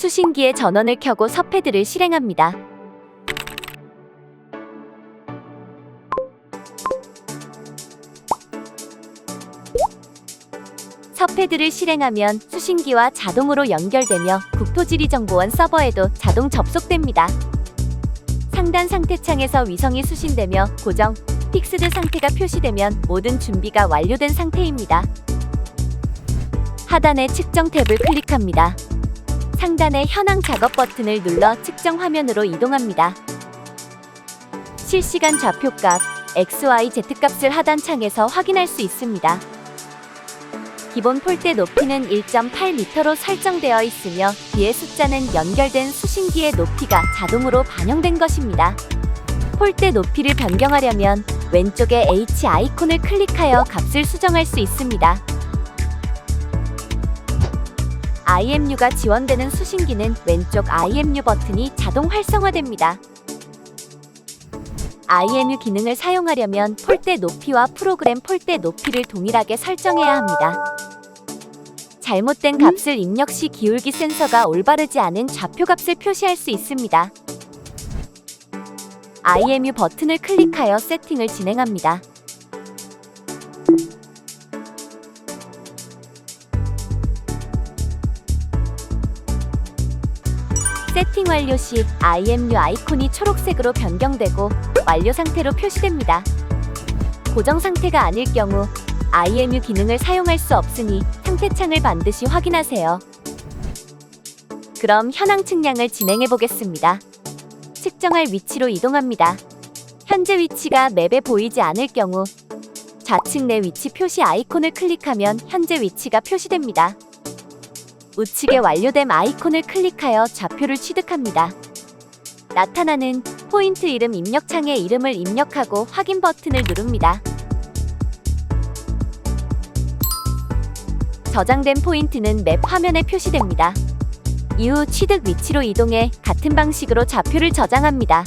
수신기에 전원을 켜고 서패드를 실행합니다. 서패드를 실행하면 수신기와 자동으로 연결되며 국토지리정보원 서버에도 자동 접속됩니다. 상단 상태창에서 위성이 수신되며 고정, 픽스드 상태가 표시되면 모든 준비가 완료된 상태입니다. 하단의 측정 탭을 클릭합니다. 상단의 현황 작업 버튼을 눌러 측정 화면으로 이동합니다. 실시간 좌표값, XYZ 값을 하단 창에서 확인할 수 있습니다. 기본 폴대 높이는 1.8m로 설정되어 있으며 뒤에 숫자는 연결된 수신기의 높이가 자동으로 반영된 것입니다. 폴대 높이를 변경하려면 왼쪽의 H 아이콘을 클릭하여 값을 수정할 수 있습니다. IMU가 지원되는 수신기는 왼쪽 IMU 버튼이 자동 활성화됩니다. IMU 기능을 사용하려면 폴대 높이와 프로그램 폴대 높이를 동일하게 설정해야 합니다. 잘못된 값을 입력 시 기울기 센서가 올바르지 않은 좌표 값을 표시할 수 있습니다. IMU 버튼을 클릭하여 세팅을 진행합니다. 세팅 완료 시 IMU 아이콘이 초록색으로 변경되고 완료 상태로 표시됩니다. 고정 상태가 아닐 경우 IMU 기능을 사용할 수 없으니 상태 창을 반드시 확인하세요. 그럼 현황 측량을 진행해 보겠습니다. 측정할 위치로 이동합니다. 현재 위치가 맵에 보이지 않을 경우 좌측 내 위치 표시 아이콘을 클릭하면 현재 위치가 표시됩니다. 우측에 완료됨 아이콘을 클릭하여 좌표를 취득합니다. 나타나는 포인트 이름 입력창에 이름을 입력하고 확인 버튼을 누릅니다. 저장된 포인트는 맵 화면에 표시됩니다. 이후 취득 위치로 이동해 같은 방식으로 좌표를 저장합니다.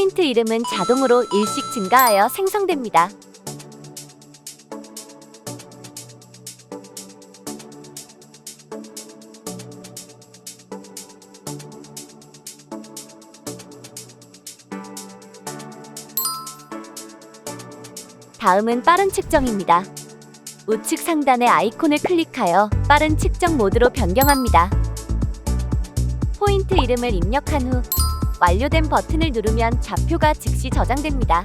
포인트 이름은 자동으로 일씩 증가하여 생성됩니다. 다음은 빠른 측정입니다. 우측 상단의 아이콘을 클릭하여 빠른 측정 모드로 변경합니다. 포인트 이름을 입력한 후 완료된 버튼을 누르면 좌표가 즉시 저장됩니다.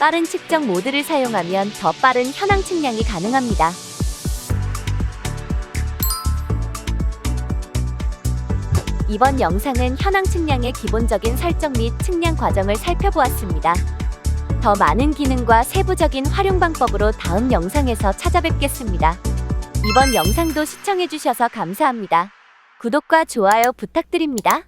빠른 측정 모드를 사용하면 더 빠른 현황 측량이 가능합니다. 이번 영상은 현황 측량의 기본적인 설정 및 측량 과정을 살펴보았습니다. 더 많은 기능과 세부적인 활용 방법으로 다음 영상에서 찾아뵙겠습니다. 이번 영상도 시청해주셔서 감사합니다. 구독과 좋아요 부탁드립니다.